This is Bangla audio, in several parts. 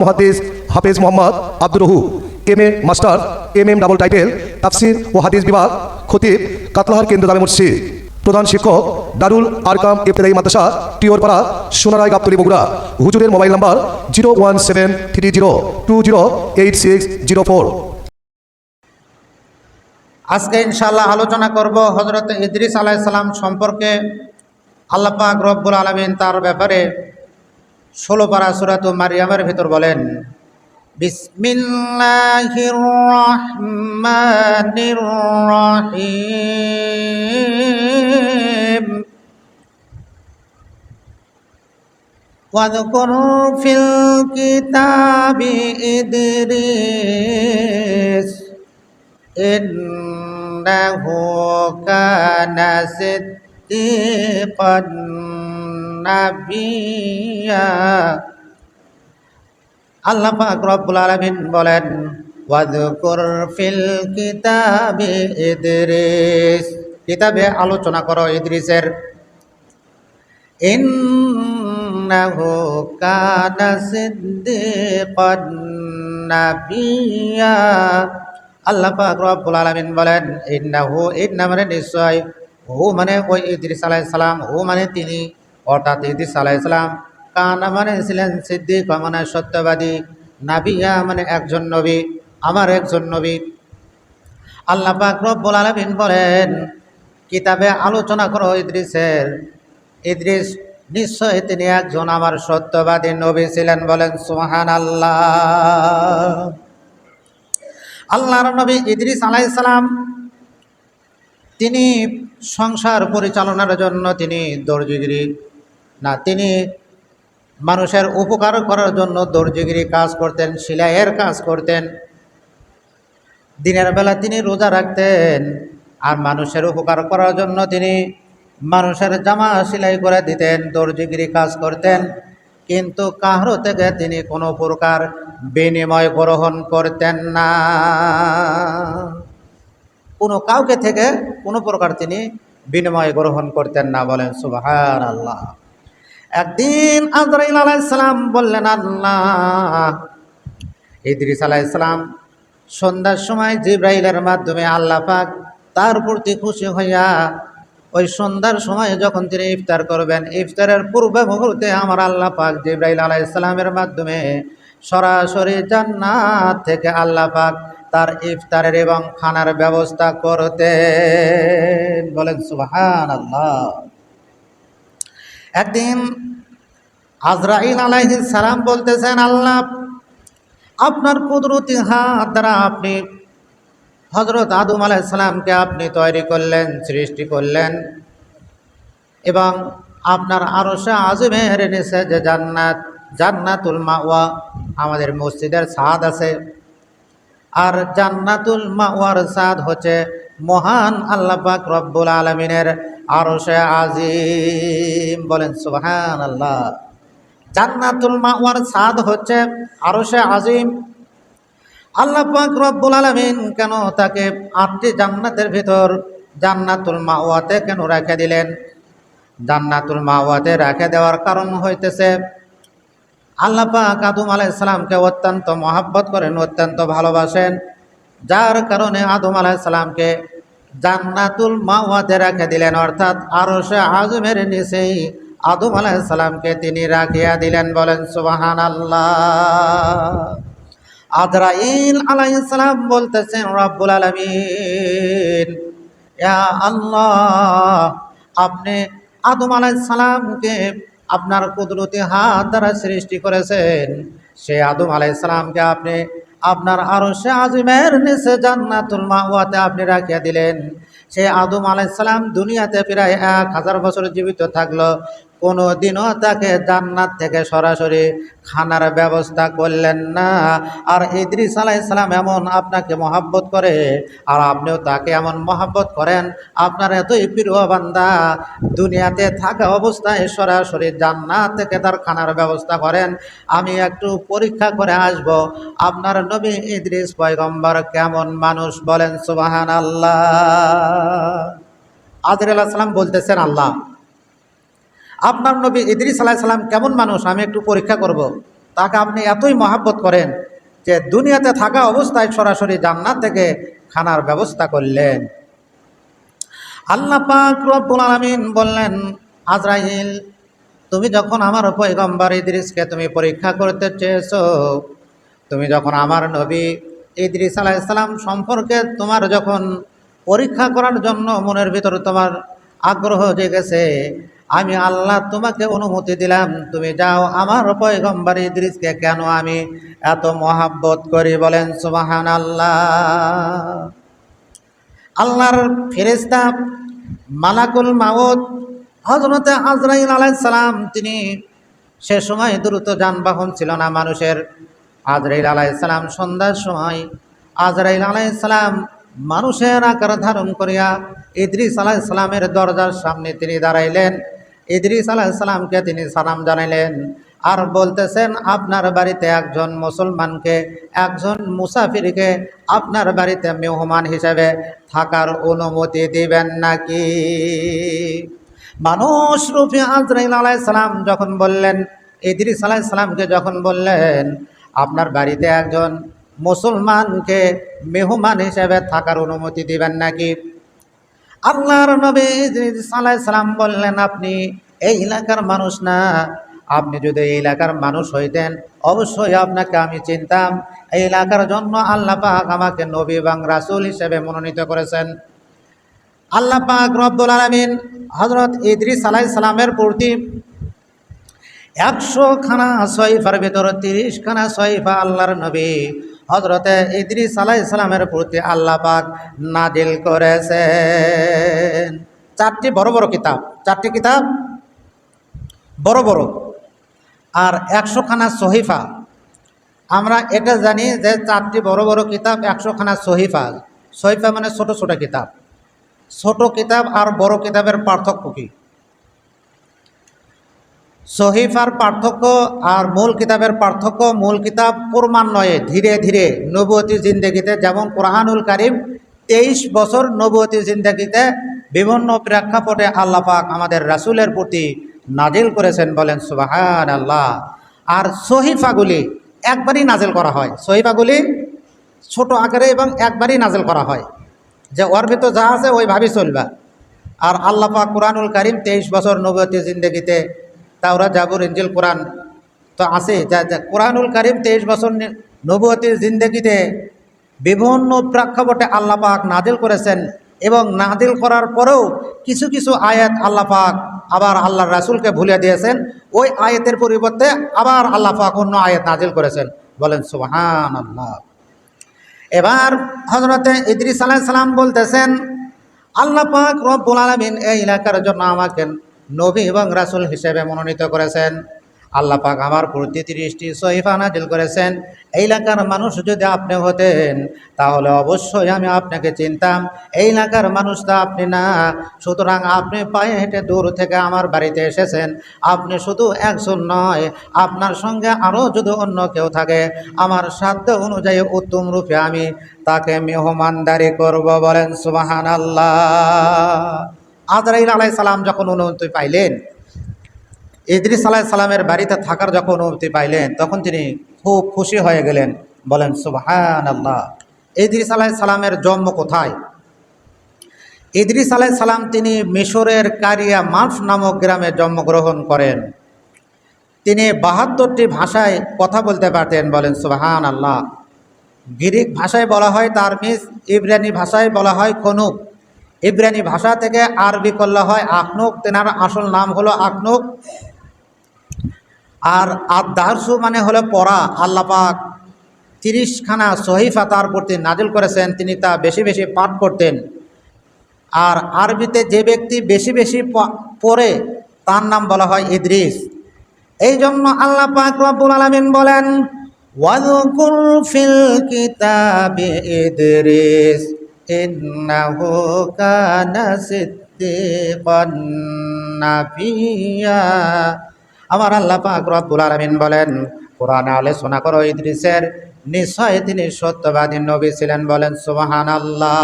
মহাদিস হাফেজ Mohammad Abdur রহু M A master M M double title তাফসির ও হাদিস বিভাগ, খতিব, কাতলাহার কেন্দ্র দামে মসজিদ। প্রধান শিক্ষক দারুল আরকাম ইফতেদাই মাদ্রাসা টিওরপাড়া সোনারায় গাবতলি বগুড়া। হুজুরের mobile number zero one seven three zero two zero eight six zero four আজকে ইনশাআল্লাহ আলোচনা করব হজরত ইদ্রিস আলাইসাল্লাম সম্পর্কে। আল্লাহ পাক রব্বুল আলমিন তার ব্যাপারে ষোলো পারা সুরাত মারিয়ামের ভিতর বলেন বিসমিল্লাহির রহমানির রহিম واذكر في الكتاب إدريس إنه كان صديقا নাবিয়া। রব্বুল আলামিন বলেন কিতাবে আলোচনা করো ইদ্রিসের। ইন্নাহু কানা রব্বুল বলেন ইন্না মানে নিশ্চয়। হু মানে ওই ইদ্রিস আলাইহিস সালাম, হু মানে তিনি। অর্থাৎ ইদ্রিস আলাইহিস সালাম কানা মানে ছিলেন সিদ্দিক মানে সত্যবাদী, নাবিয়া মানে একজন নবী, আমার একজন নবী। আল্লাহ পাক আলামিন বলেন, কিতাবে আলোচনা করো ইদ্রিসের। ইদ্রিস নিশ্চয় তিনি একজন আমার সত্যবাদী নবী ছিলেন বলেন সুহান আল্লাহ আল্লাহর নবী ইদ্রিস আলাইসালাম তিনি সংসার পরিচালনার জন্য তিনি দর্জিগিরি না, তিনি মানুষের উপকার করার জন্য দর্জিগিরি কাজ করতেন, সেলাইয়ের কাজ করতেন। দিনের বেলা তিনি রোজা রাখতেন আর মানুষের উপকার করার জন্য তিনি মানুষের জামা সেলাই করে দিতেন, দর্জিগিরি কাজ করতেন। কিন্তু কাহারো থেকে তিনি কোনো প্রকার বিনিময় গ্রহণ করতেন না। কোনো কাউকে থেকে কোনো প্রকার তিনি বিনিময় গ্রহণ করতেন না বলেন সুবাহার আল্লাহ একদিন আজরাইল আলাইসালাম বললেন, আল্লাহ। ইদ্রিস আলাইসালাম সন্ধ্যার সময় জিব্রাইলের মাধ্যমে আল্লাহ পাক তার প্রতি খুশি হইয়া ওই সন্ধ্যার সময় যখন তিনি ইফতার করবেন, ইফতারের পূর্বে মুহূর্তে আমার আল্লাহ পাক জিব্রাইল আলাইসালামের মাধ্যমে সরাসরি জান্নাত থেকে আল্লাহ পাক তার ইফতারের এবং খানার ব্যবস্থা করতেন। বলেন সুবাহান আল্লাহ একদিন আজরাইল আলাইহিস সালাম বলতেছেন, আল্লাহ, আপনার কুদরতি হাত দ্বারা আপনি হজরত আদম আলাইসালামকে আপনি তৈরি করলেন, সৃষ্টি করলেন এবং আপনার আরও সে আজমের নিচে যে জান্নাত, জান্নাতুল মাওয়া আমাদের মসজিদের সাদ আছে। আর জান্নাতুল মাওয়ার সাদ হচ্ছে মহান আল্লাহ পাক রব্বুল আলমিনের আরও সে আজিম বলেন সুবহান আল্লাহ জান্নাতুল মাওয়ার সাদ হচ্ছে আরও সে আজিম। আল্লাহ পাক রব্বুল আলমিন কেন তাকে আটটি জান্নাতের ভিতর জান্নাতুল মাওয়াতে কেন রেখে দিলেন? জান্নাতুল মাওয়াতে রেখে দেওয়ার কারণ হইতেছে, আল্লাহ পাক আদম আলাইসালামকে অত্যন্ত মহাব্বত করেন, অত্যন্ত ভালোবাসেন। যার কারণে আদম আলাইসালামকে জান্নাতুল মাওয়াতে রেখে দিলেন, অর্থাৎ আরও সে আজমের নিচেই আদম আলাইসালামকে তিনি রাখিয়া দিলেন, বলেন সুবাহান আল্লাহ আজরাইল আলাইসালাম বলতেছেন, রব্বুল আলমিন আপনি আদম আলাইসালামকে আপনার কুদরতি হাত দ্বারা সৃষ্টি করেছেন। সে আদম আলাইসালামকে আপনি আপনার আরও সে আজিমের নিচে জান্নাতুল মাহওয়াতে আপনি রাখিয়া দিলেন। সে আদম আলাইসালাম দুনিয়াতে প্রায় এক হাজার বছর জীবিত থাকল। কোনো দিনও তাকে জান্নাত থেকে সরাসরি খানার ব্যবস্থা করলেন না। আর ইদ্রিস আলাইসালাম এমন আপনাকে মহাব্বত করে, আর আপনিও তাকে এমন মহাব্বত করেন, আপনার এতই প্রিয় বান্দা, দুনিয়াতে থাকা অবস্থায় সরাসরি জান্নাত থেকে তার খানার ব্যবস্থা করেন। আমি একটু পরীক্ষা করে আসব, আপনার নবী ইদ্রিস পয়গম্বর কেমন মানুষ বলেন সুবাহান আল্লাহ আজর আল্লাহ সালাম বলতেছেন, আল্লাহ আপনার নবী ইদ্রিস আলাহ সাল্লাম কেমন মানুষ আমি একটু পরীক্ষা করব। তাকে আপনি এতই মহাব্বত করেন যে দুনিয়াতে থাকা অবস্থায় সরাসরি জান্নাত থেকে খানার ব্যবস্থা করলেন আল্লাহ পাক রব্বুল আলামিন বললেন, আজরাইল, তুমি যখন আমার পয়গম্বর ইদ্রিসকে তুমি পরীক্ষা করতে চেয়েছো, তুমি যখন আমার নবী ইদ্রিস আলাইসালাম সম্পর্কে তোমার যখন পরীক্ষা করার জন্য মনের ভিতরে তোমার আগ্রহ জেগেছে আমি আল্লাহ তোমাকে অনুমতি দিলাম। তুমি যাও আমার পয়গম্বর ইদ্রিসকে কেন আমি এত মহাব্বত করি বলেন সুবাহান আল্লাহ আল্লাহর ফেরেস্তা মালাকুল মাউত হজরতে আজরাইল আলাইসালাম তিনি সে সময় দ্রুত যানবাহন ছিল না মানুষের। আজরাইল আলাইসালাম সন্ধ্যার সময় আজরাইল আলাইসালাম মানুষের আকার ধারণ করিয়া ইদ্রিস আলাইসালামের দরজার সামনে তিনি দাঁড়াইলেন। ইদ্রিস আলাইসালামকে তিনি সালাম জানাইলেন। আর বলতেছেন, আপনার বাড়িতে একজন মুসলমানকে, একজন মুসাফিরকে আপনার বাড়িতে মেহমান হিসেবে থাকার অনুমতি দিবেন নাকি? মানুষ রূপে আজরাইল আলাইসালাম যখন বললেন, ইদ্রিস আলাইসালামকে যখন বললেন, আপনার বাড়িতে একজন মুসলমানকে মেহমান হিসেবে থাকার অনুমতি দিবেন নাকি? আল্লাহর নবী সালাম বললেন, আপনি এই এলাকার মানুষ না। আপনি যদি এই এলাকার মানুষ হইতেন, অবশ্যই আপনাকে আমি চিনতাম। এই এলাকার জন্য আল্লাহ পাক আমাকে নবী এবং রাসুল হিসেবে মনোনীত করেছেন। আল্লাহ পাক রব্দুল আলমিন হজরত ইদ্রিস আলাই সালামের প্রতি একশো খানা সৈফার ভিতরে তিরিশ খানা সৈফা আল্লাহর নবী হজরতে ইদ্রিস আলাই সালামের প্রতি আল্লাহ পাক নাজিল করেছেন। চারটি বড় বড় কিতাব। চারটি কিতাব বড় বড়। আর একশোখানা সহিফা। আমরা এটা জানি যে চারটি বড় বড় কিতাব একশোখানা সহিফা। সহিফা মানে ছোট ছোট কিতাব। ছোট কিতাব আর বড় কিতাবের পার্থক্য কী? সহিফার পার্থক্য আর মূল কিতাবের পার্থক্য, মূল কিতাব ক্রমান্বয়ে ধীরে ধীরে নবতী জিন্দগিতে, যেমন কোরআনুল কারিম, তেইশ বছর নবতী জিন্দগিতে বিভিন্ন প্রেক্ষাপটে আল্লাহ পাক আমাদের রাসুলের প্রতি নাজিল করেছেন বলেন সুবাহান আল্লাহ আর সহিফাগুলি একবারই নাজিল করা হয়। সহিফাগুলি ছোট আকারে এবং একবারই নাজিল করা হয়। যে ওর যা আছে, ওইভাবেই চলবা। আর আল্লাহ পাক কোরআনুল কারিম তেইশ বছর নবতী জিন্দগিতে তাওরা জাবুর ইঞ্জিল কোরআন। তো আছে, যা যা, কোরআনুল কারিম তেইশ বছর নবুয়তির জিন্দগিতে বিভিন্ন প্রেক্ষাপটে আল্লাহ পাক নাদিল করেছেন এবং নাদিল করার পরেও কিছু কিছু আয়াত আল্লাহ পাক আবার আল্লাহ রাসুলকে ভুলে দিয়েছেন। ওই আয়াতের পরিবর্তে আবার আল্লাহ পাক অন্য আয়াত নাজিল করেছেন। বলেন সুবহান আল্লাহ এবার হজরতে ইদ্রিস আলাহ সালাম বলতেছেন, আল্লাহ পাক রব্বুল এই এলাকার জন্য আমাকে নবী এবং রাসুল হিসেবে মনোনীত করেছেন। আল্লাহ পাক আমার প্রতি তিরিশটি সহিফা নাজিল করেছেন। এই এলাকার মানুষ যদি আপনি হতেন, তাহলে অবশ্যই আমি আপনাকে চিনতাম। এই এলাকার মানুষ তো আপনি না। সুতরাং আপনি পায়ে হেঁটে দূর থেকে আমার বাড়িতে এসেছেন। আপনি শুধু একজন নয়, আপনার সঙ্গে আরও যদি অন্য কেউ থাকে, আমার সাধ্য অনুযায়ী উত্তম রূপে আমি তাকে মেহমানদারি করব বলেন সুবাহান আল্লাহ আজরাইল আলাই সালাম যখন অনুমতি পাইলেন, ইদ্রিস আলাহ সালামের বাড়িতে থাকার যখন অনুমতি পাইলেন, তখন তিনি খুব খুশি হয়ে গেলেন, বলেন সুবাহান আল্লাহ ইদ্রিস আলাহ সালামের জন্ম কোথায়? ইদ্রিস আলাহ সালাম তিনি মিশরের কারিয়া মাফ নামক গ্রামে জন্মগ্রহণ করেন। তিনি বাহাত্তরটি ভাষায় কথা বলতে পারতেন, বলেন সুবাহান আল্লাহ গ্রিক ভাষায় বলা হয়, তার মিস ইব্রানি ভাষায় বলা হয় খনুক ইব্রানি ভাষা থেকে আরবি করলে হয় আখনুক। তেনার আসল নাম হলো আখনুক। আর আদারসু মানে হলো পড়া। আল্লাপাক তিরিশখানা সহিফা তার প্রতি নাজিল করেছেন। তিনি তা বেশি বেশি পাঠ করতেন। আর আরবিতে যে ব্যক্তি বেশি বেশি পড়ে, তার নাম বলা হয় ইদ্রিস। এই জন্য আল্লাহ পাক রব্বুল আলামিন বলেন, ওয়াযকুর ফিল কিতাবি ইদ্রিস। ইন্নাহু কানা সিদ্দিকান নাবিয়্যা আমার আল্লাহ পাক রব্বুল আলামিন বলেন, কোরআন আলোচনা করো ইদ্রিসের। নিশ্চয় তিনি সত্যবাদী নবী ছিলেন বলেন, সুবহানাল্লাহ।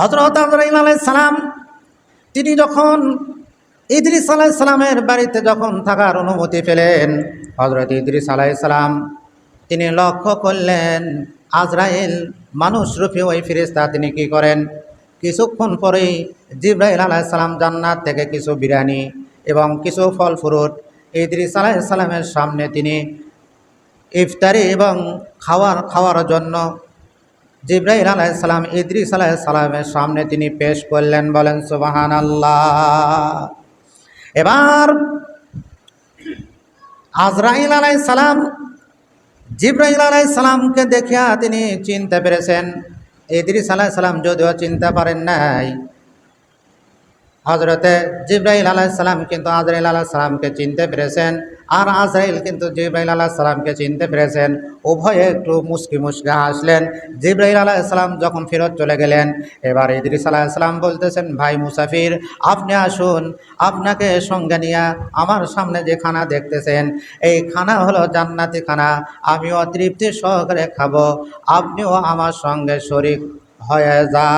হজরত আজরাইল আলাইহিস সালাম, তিনি যখন ইদ্রিস আলাইসালামের বাড়িতে যখন থাকার অনুমতি পেলেন হজরত ইদ্রিস আলাইসালাম তিনি লক্ষ্য করলেন আজরাইল মানুষরূপী ওই ফিরিস্তা তিনি কি করেন? কিছুক্ষণ পরেই জিব্রাইল আলাইসালাম জান্নাত থেকে কিছু বিরিয়ানি এবং কিছু ফল ফ্রুট ইদ্রিস আলাইসালামের সামনে তিনি ইফতারি এবং খাওয়ার খাওয়ার জন্য জিব্রাইল আলাইসালাম ইদ্রিস আলাইসালামের সামনে তিনি পেশ করলেন, বলেন সুবাহান আল্লাহ এবার আজরাইল আলাইসালাম জিব্রাইল আলাইসালামকে দেখিয়া তিনি চিনতে পেরেছেন। ইদ্রিস আলাইসালাম যদিও চিনতে পারেন নাই। হজরতে জিব্রাইল আলাইসালাম কিন্তু আজরাইল আলাইসালামকে চিনতে পেরেছেন আর আজরাইল কিন্তু জিব্রাইল আলাইসালামকে চিনতে পেরেছেন। উভয়ে একটু মুসকি মুসকি হাসলেন। জিব্রাইল আলাইসালাম যখন ফেরত চলে গেলেন, এবার ইদ্রিস আলাইসালাম বলতেছেন, ভাই মুসাফির, আপনি আসুন, আপনাকে সঙ্গে নিয়ে আমার সামনে যে খানা দেখতেছেন, এই খানা হলো জান্নাতি খানা। আমিও তৃপ্তি সহকারে খাব, আপনিও আমার সঙ্গে শরিক হয়ে যা।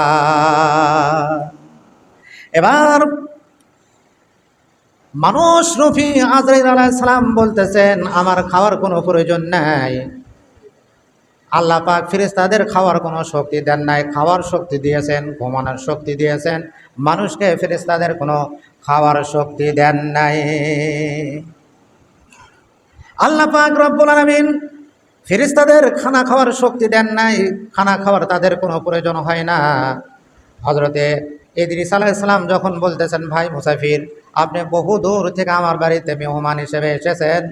এবার মানুষ রফি আজরাইল আলাইসালাম বলতেছেন, আমার খাওয়ার কোনো প্রয়োজন নাই। আল্লাহ পাক ফিরিস্তাদের খাওয়ার কোনো শক্তি দেন নাই। খাওয়ার শক্তি দিয়েছেন, ঘুমানোর শক্তি দিয়েছেন। মানুষকে ফিরিস্তাদের কোনো খাওয়ার শক্তি দেন নাই। আল্লাহ পাক রব্বুল আলামিন ফিরিস্তাদের খানা খাওয়ার শক্তি দেন নাই। খানা খাওয়ার তাদের কোনো প্রয়োজন হয় না। হজরতে ইদ্রিস আলাইসালাম যখন বলতেছেন, ভাই মুসাফির, আপনি বহু দূর থেকে আমার বাড়িতে মেহমান হিসেবে এসেছেন।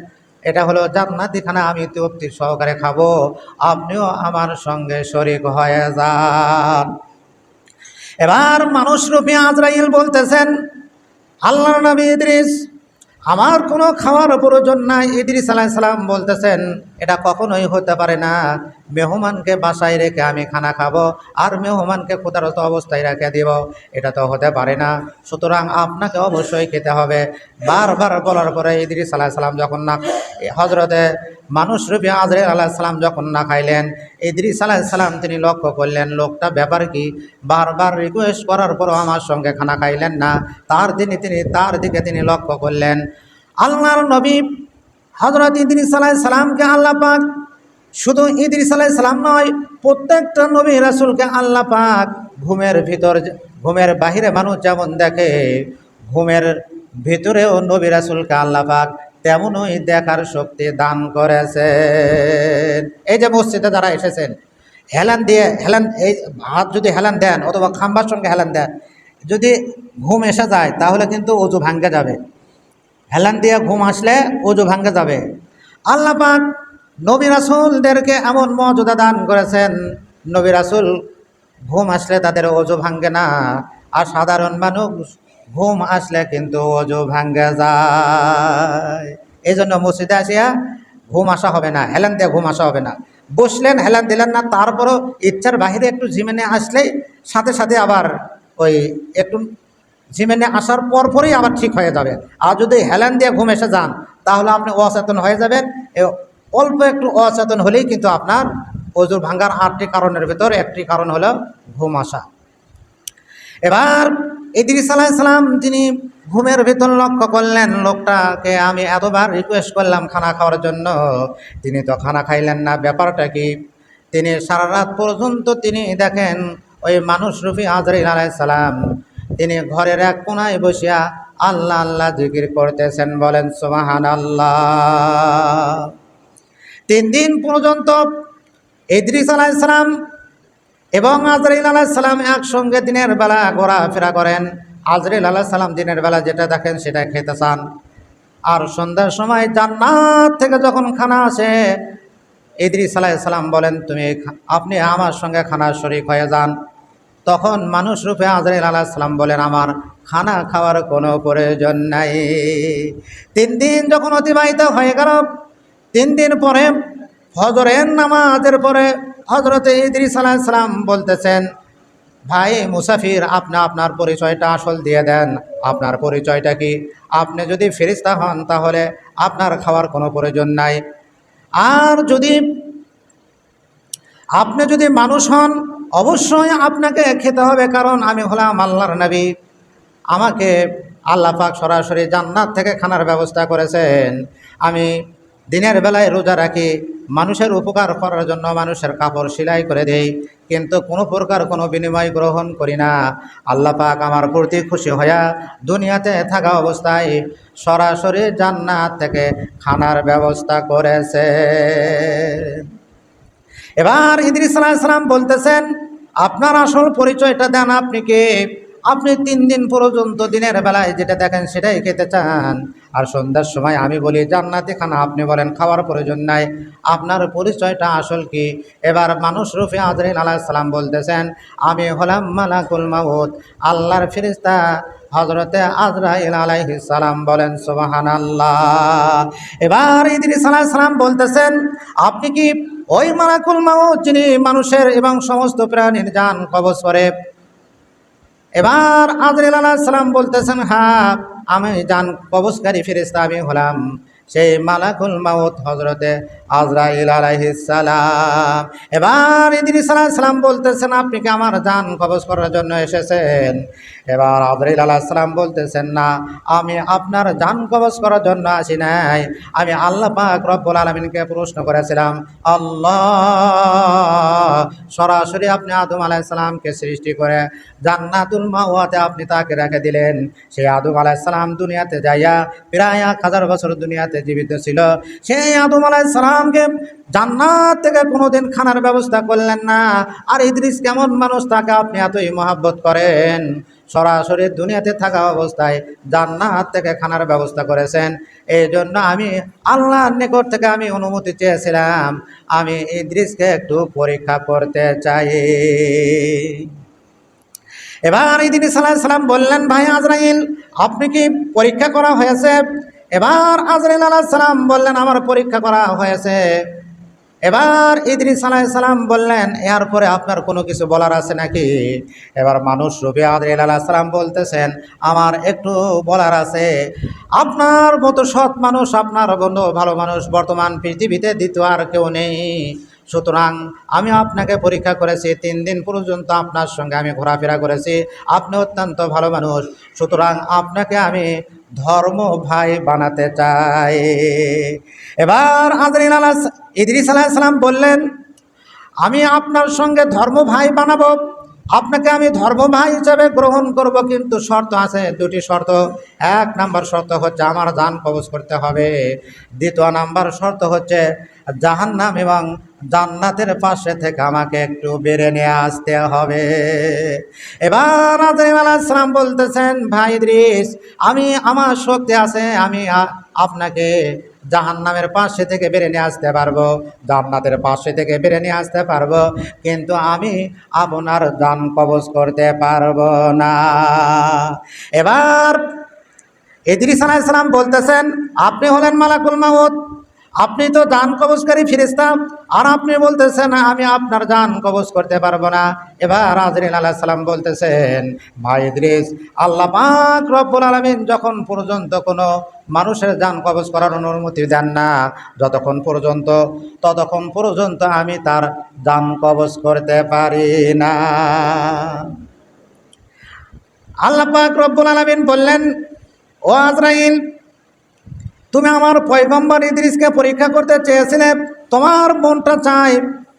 এটা হলো জান্নাতি খানা আমি তৃপ্তি সহকারে খাব। আপনিও আমার সঙ্গে শরিক হয়ে যান। এবার মানুষ রূপী আজরাইল বলতেছেন আল্লাহ নবী ইদ্রিস, আমার কোনো খাওয়ার প্রয়োজন নাই। ইদ্রিস আলাইসালাম বলতেছেন, এটা কখনোই হতে পারে না। মেহমানকে বাসায় রেখে আমি খানা খাব আর মেহমানকে ক্ষুধারত অবস্থায় রেখে দিব। এটা তো হতে পারে না। সুতরাং আপনাকে অবশ্যই খেতে হবে। বারবার বলার পরে ইদ্রিস আলাইসালাম যখন না হজরতে মানুষ রূপী আজরে আলাইসালাম যখন না খাইলেন, ইদ্রিস আলাইসালাম তিনি লক্ষ্য করলেন, লোকটা ব্যাপার কি? বারবার রিকোয়েস্ট করার পরও আমার সঙ্গে খানা খাইলেন না। তার তিনি তিনি, তার দিকে তিনি লক্ষ্য করলেন। আল্লাহর নবী হজরত ইদ্রিস আলাহ সালামকে আল্লাহ পাক শুধু ইদ্রিস আলাহ সালাম নয়, প্রত্যেকটা নবী রাসুলকে আল্লাহ পাক ঘুমের ভিতর ঘুমের বাহিরে মানুষ যেমন দেখে, ঘুমের ভিতরেও নবী রাসুলকে আল্লাহ পাক তেমনই দেখার শক্তি দান করেছেন। এই যে মসজিদে যারা এসেছেন, হেলান দিয়ে, হেলান, এই হাত যদি হেলান দেন অথবা খাম্বার সঙ্গে হেলান দেন, যদি ঘুম এসে যায়, তাহলে কিন্তু অজু ভাঙ্গে যাবে। হেলান দিয়ে ঘুম আসলে অজু ভাঙ্গে যাবে। আল্লাহ পাক নবী রাসুলদেরকে এমন মর্যাদা দান করেছেন, নবী রাসুল ঘুম আসলে তাদের অজু ভাঙ্গে না, আর সাধারণ মানুষ ঘুম আসলে কিন্তু অজু ভাঙ্গে যায়। এই জন্য মসজিদে আসিয়া ঘুম আসা হবে না, হেলান দিয়ে ঘুম আসা হবে না। বসলেন, হেলান দিলেন না, তারপরও ইচ্ছার বাহিরে একটু ঝিমেনে আসলেই সাথে সাথে আবার ওই একটু ঝিমেনে আসার পরপরই আবার ঠিক হয়ে যাবে। আর যদি হেলান দিয়ে ঘুম এসে যান, তাহলে আপনি অচেতন হয়ে যাবেন অল্প একটু অচেতন হলেই কিন্তু আপনার অজুর ভাঙ্গার আটটি কারণের ভেতর একটি কারণ হলো ঘুম আসা। এবার ইদ্রিস আলাইসালাম তিনি ঘুমের ভেতর লক্ষ্য করলেন, লোকটাকে আমি এতবার রিকোয়েস্ট করলাম খানা খাওয়ার জন্য, তিনি তো খানা খাইলেন না। ব্যাপারটা কি? তিনি সারা রাত পর্যন্ত তিনি দেখেন ওই মানুষ রুফি আজরিল আলাইসালাম তিনি ঘরের এক কোনায় বসিয়া আল্লাহ আল্লাহ জিকির করতেছেন, বলেন সোমাহান আল্লাহ তিন দিন পর্যন্ত ইদ্রিস আলাইসালাম এবং আজরাইল আলাইসালাম একসঙ্গে দিনের বেলা ঘোরাফেরা করেন। আজরাইল আলাইসালাম দিনের বেলা যেটা দেখেন সেটা খেতে চান। আর সন্ধ্যার সময় জান্নাত থেকে যখন খানা আসে, ইদ্রিস আলাইসালাম বলেন, তুমি আপনি আমার সঙ্গে খানা শরিক হয়ে যান। তখন মানুষ রূপে আজরাইল আলাইসালাম বলেন, আমার খানা খাওয়ার কোনো প্রয়োজন নাই। তিন দিন যখন অতিবাহিত হয়ে গেল তিন দিন পরে হজরের নামাজের পরে হজরত ইদ্রিস আলাইসালাম বলতেছেন, ভাই মুসাফির, আপনি আপনার পরিচয়টা আসল দিয়ে দেন। আপনার পরিচয়টা কি? আপনি যদি ফেরিস্তা হন তাহলে আপনার খাওয়ার কোনো প্রয়োজন নাই। আর যদি আপনি যদি মানুষ হন, অবশ্যই আপনাকে খেতে হবে, কারণ আমি হলাম আল্লাহর নবী। আমাকে আল্লাহ পাক সরাসরি জান্নাত থেকে খানার ব্যবস্থা করেছেন। আমি দিনের বেলায় রোজা রাখি, মানুষের উপকার করার জন্য মানুষের কাপড় সেলাই করে দেই কিন্তু কোনো প্রকার কোনো বিনিময় গ্রহণ করি না। আল্লাহ পাক আমার প্রতি খুশি হইয়া দুনিয়াতে থাকা অবস্থায় সরাসরি জান্নাত থেকে খানার ব্যবস্থা করেছে। এবার ইদ্রিস সালাম বলতেছেন, আপনার আসল পরিচয়টা দেন আপনি কে? আপনি তিন দিন পর্যন্ত দিনের বেলায় যেটা দেখেন সেটাই খেতে চান। আর সন্ধ্যার সময় আমি বলি, জান্নাতি খানা। আপনি বলেন, খাওয়ার প্রয়োজন নাই। আপনার পরিচয়টা আসল কি? এবার মানুষ রূপে আজরিন আলাহ সালাম বলতেছেন, আমি হলাম মালাকুল মাউদ আল্লাহর ফিরিস্তা হজরতে আজরাইল আলাইহিস সালাম বলেন সোবাহান আল্লাহ এবার ইদ্রিস আলাইহিস সালাম বলতেছেন, আপনি কি ওই মালাকুল মাউত যিনি মানুষের এবং সমস্ত প্রাণীর যান কবজ করে এবার আজরিল সালাম বলতেছেন হা আমি যান কবসকারী ফিরিস্তা আমি হলাম। সেই মালাকুল মাউত হজরতে আজরাইল আলাইহিস সালাম। এবার ইদ্রিস সালাম বলতেছেন, আপনি কি আমার জান কবজ করার জন্য এসেছেন? এবার আজরাইল সালাম বলতেছেন, না, আমি আপনার জান কবজ করার জন্য আসি নাই। আমি আল্লাহ পাক রব্বুল আলামিনকে প্রশ্ন করেছিলাম, আল্লাহ, সরাসরি আপনি আদম আলাইহিস সালামকে সৃষ্টি করে জান্নাতুল মাওয়াতে আপনি তাকে রেখে দিলেন। সেই আদম আলাইহিস সালাম দুনিয়াতে যাইয়া প্রায় এক হাজার বছর দুনিয়াতে জীবিত ছিল। সেই আদম আলাইহিস সালামকে জান্নাত থেকে কোনোদিন খানার ব্যবস্থা করলেন না। আর ইদ্রিস কেমন মানুষ, তাকে আপনি এতই মহাব্বত করেন। সরাসরি দুনিয়াতে থাকা অবস্থায় জান্নাত থেকে খানার ব্যবস্থা করেছেন। এই জন্য আমি আল্লাহর নিকট থেকে আমি অনুমতি চেয়েছিলাম, আমি ইদ্রিসকে একটু পরীক্ষা করতে চাই। এবার ইদিন সালাম বললেন, ভাই আজরাইল, আপনি কি পরীক্ষা করা হয়েছে? এবার আজরাইল আলাহ সালাম বললেন, আমার পরীক্ষা করা হয়েছে। এবার ইদ্রিস সালাম বললেন এরপরে আপনার কোনো কিছু বলার আছে নাকি? এবার মানুষ রবি আদরিল আলাহ সালাম বলতেছেন, আমার একটু বলার আছে। আপনার মতো সৎ মানুষ, আপনার বন্ধু ভালো মানুষ বর্তমান পৃথিবীতে দ্বিতীয় আর কেউ নেই। সুতরাং আমি আপনাকে পরীক্ষা করেছি, তিন দিন পর্যন্ত আপনার সঙ্গে আমি ঘোরাফেরা করেছি। আপনি অত্যন্ত ভালো মানুষ। সুতরাং আপনাকে আমি ধর্ম ভাই বানাতে চায়। এবার আজরিন আলাহ ইদরিস আলাহিসাল্লাম বললেন, আমি আপনার সঙ্গে ধর্ম ভাই বানাবো। আপনাকে আমি ধর্ম ভাই হিসাবে গ্রহণ করব, কিন্তু শর্ত আছে, দুটি শর্ত। এক নাম্বার শর্ত হচ্ছে আমার জান কবজ করতে হবে। দ্বিতীয় নাম্বার শর্ত হচ্ছে জাহান্নাম এবং জান্নাতের পাশে থেকে আমাকে একটু বেড়ে নিয়ে আসতে হবে। এবার আলাহিসাম বলতেছেন, ভাই দৃশ আমি আমার শক্তি আছে, আমি আ- আপনাকে জাহান্নামের পাশে থেকে বেরে নিয়ে আসতে পারব, জান্নাতের পাশে থেকে বেরে নিয়ে আসতে পারব, কিন্তু আমি আপনার দান কবজ করতে পারব না। এবার ইদ্রিস আলাইসালাম বলতেছেন, আপনি হলেন মালাকুল মাউত। আপনি তো দান কবজকারী ফিরিস্তা আর আপনি বলতেছেন, আমি আপনার জান কবজ করতে পারব না। এবার আজরিন আলাহ সালাম বলতেছেন, ভাই ইদ্রিস, আল্লাহ পাক রব্বুল আলমিন যখন পর্যন্ত কোনো মানুষের জান কবজ করার অনুমতি দেন না, যতক্ষণ পর্যন্ত, ততক্ষণ পর্যন্ত আমি তার জান কবজ করতে পারি না। আল্লাহ পাক রব্বুল আলমিন বললেন, ও আজরাইল তুমি আমার পয়গম্বর ইদ্রিসকে পরীক্ষা করতে চেয়েছিলে, তোমার মনটা চাই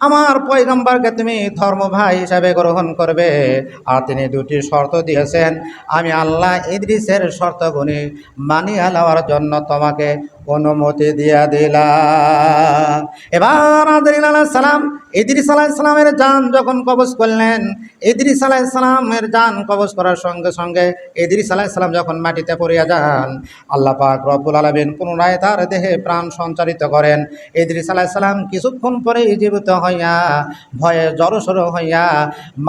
আমার পয়গম্বরকে তুমি ধর্ম ভাই হিসাবে গ্রহণ করবে। আর তিনি দুটি শর্ত দিয়েছেন, আমি আল্লাহ ইদ্রিসের শর্তগুলি মানিয়ে নেওয়ার জন্য তোমাকে অনুমতি দিয়া দিলাম। এবার আদরিন আলাহ সালাম, ইদ্রিস আলাহ সালামের যান যখন কবজ করলেন, ইদ্রিস আলাহ সালামের যান কবজ করার সঙ্গে সঙ্গে ইদ্রিস আলাহ সালাম যখন মাটিতে পড়িয়া যান, আল্লাহ পাক রব্বুল আলমিন পুনরায় তার দেহে প্রাণ সঞ্চারিত করেন। ইদ্রিস আলাহ সালাম কিছুক্ষণ পরে জীবিত হইয়া, ভয়ে জড়সড় হইয়া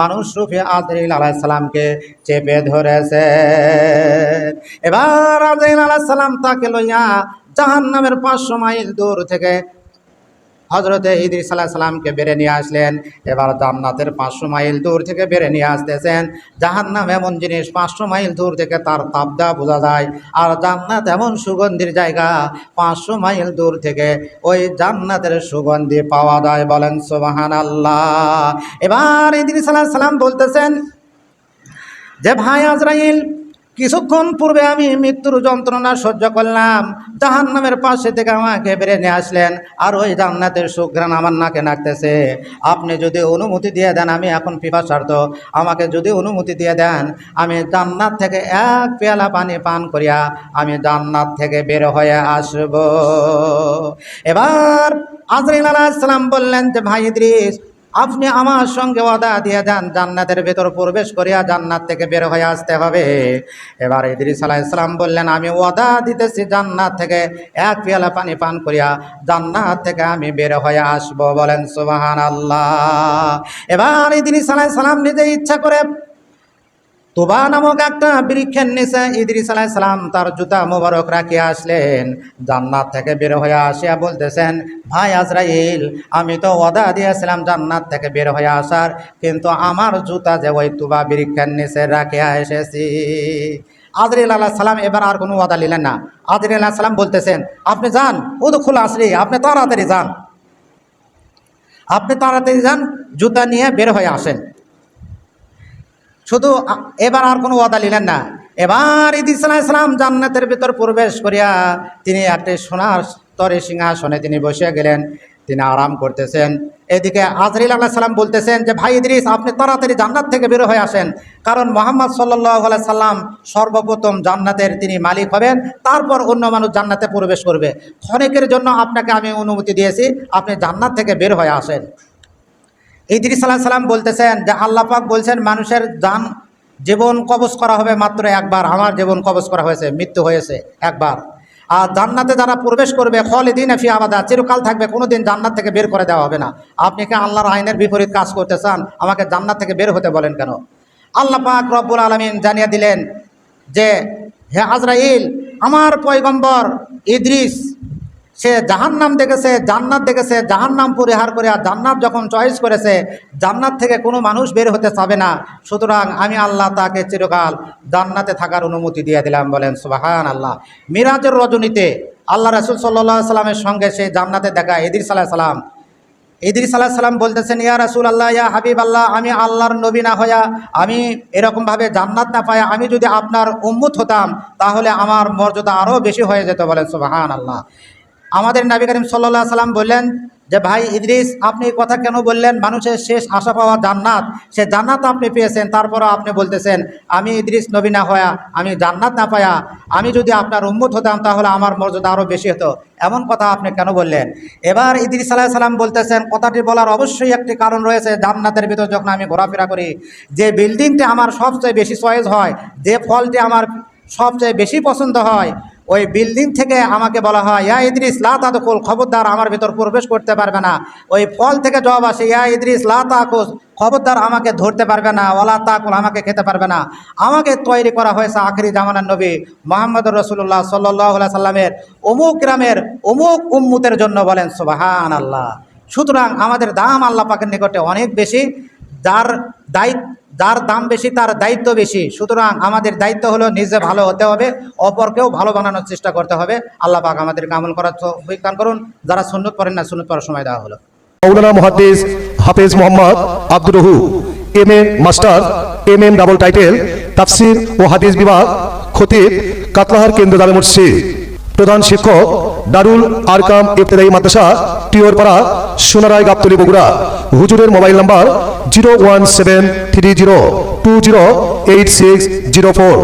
মানুষ রূপে আদরিল আলাহ সালামকে চেপে ধরেছে। এবার আদরিল আলাহ সালাম তাকে লইয়া জাহান নামের পাঁচশো মাইল দূর থেকে হজরতে ইদ্রিস আলাহ সালামকে বেড়ে নিয়ে আসলেন। এবার জান্নাতের পাঁচশো মাইল দূর থেকে বেড়ে নিয়ে আসতেছেন। জাহান্নাম এমন জিনিস পাঁচশো মাইল দূর থেকে তার তাপদা বোঝা যায়। আর জান্নাত এমন সুগন্ধির জায়গা পাঁচশো মাইল দূর থেকে ওই জান্নাতের সুগন্ধি পাওয়া যায় বলেন সোবাহান আল্লাহ এবার ইদ্রিস আলাহ সালাম বলতেছেন যে, ভাই আজরাইল কিছুক্ষণ পূর্বে আমি মৃত্যুর যন্ত্রণা সহ্য করলাম। জাহান নামের পাশে থেকে আমাকে বেড়ে নিয়ে আসলেন। আর ওই জান্নাতের সুঘ্রাণ আমার নাকে নাকতেছে আপনি যদি অনুমতি দিয়ে দেন, আমি এখন পিপাসার্থ। আমাকে যদি অনুমতি দিয়ে দেন, আমি জান্নাত থেকে এক পেয়ালা পানি পান করিয়া আমি জান্নাত থেকে বের হয়ে আসব। এবার আজরিন আলাইসালাম বললেন যে, ভাই ইদ্রিস আপনি আমার সঙ্গে ওয়াদা দিয়ে যান, জান্নাতের ভেতর প্রবেশ করিয়া জান্নাত থেকে বের হয়ে আসতে হবে। এবার ইদ্রিস ইসলাম বললেন, আমি ওয়াদা দিতেছি জান্নাত থেকে, এক পেয়ালা পানি পান করিয়া জান্নাত থেকে আমি বের হয়ে আসব বলেন সুবাহান আল্লাহ এবার ইদ্রিস ইসলাম নিজে ইচ্ছা করে তোবা নামক একটা বৃক্ষের নিচে ইদ্রিস আলাহ সালাম তার জুতা মোবারক রাখিয়া আসলেন। জান্নাত থেকে বের হয়ে আসিয়া বলতেছেন, ভাই আজরাইল, আমি তো ওদা দিয়েছিলাম জান্নাত থেকে বের হয়ে আসার, কিন্তু আমার জুতা যে ওই তুবা বৃক্ষের নিচে রাখিয়া এসেছি। আজরিল আলাহ সালাম এবার আর কোনো ওয়াদা নিলেন না। আজরিল আল্লাহ সালাম বলতেছেন, আপনি যান ও তো খোলা আসলি আপনি তাড়াতাড়ি যান। আপনি তাড়াতাড়ি যান, জুতা নিয়ে বের হয়ে আসেন। শুধু এবার আর কোনো ওয়াদা নিলেন না। এবার ইদিস ইসলাম জান্নাতের ভিতর প্রবেশ করিয়া তিনি একটি সোনার স্তরে সিংহাসনে তিনি বসে গেলেন। তিনি আরাম করতেছেন। এদিকে আজরিল আল্লাহ সাল্লাম বলতেছেন যে, ভাই ইদ্রিস, আপনি তাড়াতাড়ি জান্নাত থেকে বের হয়ে আসেন। কারণ মোহাম্মদ সাল্লাহ সাল্লাম সর্বপ্রথম জান্নাতের তিনি মালিক হবেন। তারপর অন্য মানুষ জান্নাতে প্রবেশ করবে। ক্ষণিকের জন্য আপনাকে আমি অনুমতি দিয়েছি। আপনি জান্নাত থেকে বের হয়ে আসেন। ইদ্রিস আলাহ সাল্লাম বলতেছেন যে আল্লাহ পাক বলছেন, মানুষের জান, জীবন কবজ করা হবে মাত্র একবার, আমার জীবন কবজ করা হয়েছে, মৃত্যু হয়েছে একবার। আর জান্নাতে যারা প্রবেশ করবে দিন এফি আবাদা, চিরকাল থাকবে কোনো দিন জান্নাত থেকে বের করে দেওয়া হবে না। আপনি কি আল্লাহর আইনের বিপরীত কাজ করতে চান? আমাকে জান্নাত থেকে বের হতে বলেন কেন? আল্লাহ পাক রব্বুল আলমিন জানিয়ে দিলেন যে, হে আজরাইল, আমার পয়গম্বর ইদ্রিস সে জাহান্নাম দেখেছে, জান্নাত দেখেছে, জাহান্নাম পরিহার করে আর জান্নাত যখন চয়েস করেছে, জান্নাত থেকে কোনো মানুষ বের হতে চাবে না। সুতরাং আমি আল্লাহ তাকে চিরকাল জান্নাতে থাকার অনুমতি দিয়ে দিলাম, বলেন সুবাহান আল্লাহ মিরাজের রজনীতে আল্লাহ রসুল সাল্লাহ সাল্লামের সঙ্গে সে জান্নাতে দেখা এদির সাল্লাহ সাল্লাম ইদ্রিস আলাহ সাল্লাম বলতেছেন, ইয়া রাসুল আল্লাহ ইয়া হাবিব আল্লাহ আমি আল্লাহর নবী না হইয়া আমি এরকমভাবে জান্নাত না পাইয়া আমি যদি আপনার উম্মুত হতাম, তাহলে আমার মর্যাদা আরও বেশি হয়ে যেত বলেন সুবাহান আল্লাহ আমাদের নবী করিম সাল্লাহ সাল্লাম বললেন যে, ভাই ইদ্রিস, আপনি কথা কেন বললেন? মানুষের শেষ আশা পাওয়া জান্নাত। সে জান্নাত আপনি পেয়েছেন, তারপরও আপনি বলতেছেন, আমি ইদ্রিস নবী না হয়া, আমি জান্নাত না পায়া। আমি যদি আপনার উম্মত হতাম, তাহলে আমার মর্যাদা আরও বেশি হতো। এমন কথা আপনি কেন বললেন? এবার ইদ্রিস আলাহ সাল্লাম বলতেছেন, কথাটি বলার অবশ্যই একটি কারণ রয়েছে জান্নাতের ভিতর যখন আমি ঘোরাফেরা করি। যে বিল্ডিংটি আমার সবচেয়ে বেশি চয়েস হয়, যে ফলটি আমার সবচেয়ে বেশি পছন্দ হয় ওই বিল্ডিং থেকে আমাকে বলা হয়, ইয়া ইদ্রিস, লা তাদখুল, খবরদার আমার ভিতর প্রবেশ করতে পারবে না। ওই ফল থেকে জবাব আসে, ইয়া ইদ্রিস, লা তাকুস খবরদার আমাকে ধরতে পারবে না ওলা তাকুল, আমাকে খেতে পারবে না। আমাকে তৈরি করা হয়েছে আখরি জামানার নবী মোহাম্মদ রসুল্লাহ সাল্লাহ সাল্লামের, অমুক গ্রামের, অমুক উম্মুতের জন্য বলেন সুবাহান আল্লাহ সুতরাং আমাদের দাম আল্লাহ পাকের নিকটে অনেক বেশি। যার দায়িত্ব যার দাম বেশি, তার দায়িত্ব বেশি। সুতরাং আমাদের দায়িত্ব হলো নিজে ভালো হতে হবে, অপরকেও ভালো বানানোর চেষ্টা করতে হবে। আল্লাহ পাক আমাদেরকে আমল করার বিজ্ঞান করুন। যারা সুন্নত পড়েন না, সুন্নত পড়ার সময় দেওয়া হলো। মৌলানা মহাদ্দিস হাফেজ Mohammad Abdur রহু M A master M M double title তাফসির ও হাদিস বিভাগ, খতিব, কাতলাহার কেন্দ্র দাবে মসজিদ। প্রধান শিক্ষক, দারুল আরকাম ইফতেদায়ী মাদ্রাসা টিওরপাড়া সোনারায় গাবতলি বগুড়া। হুজুরের mobile number zero one seven three zero two zero eight six zero four.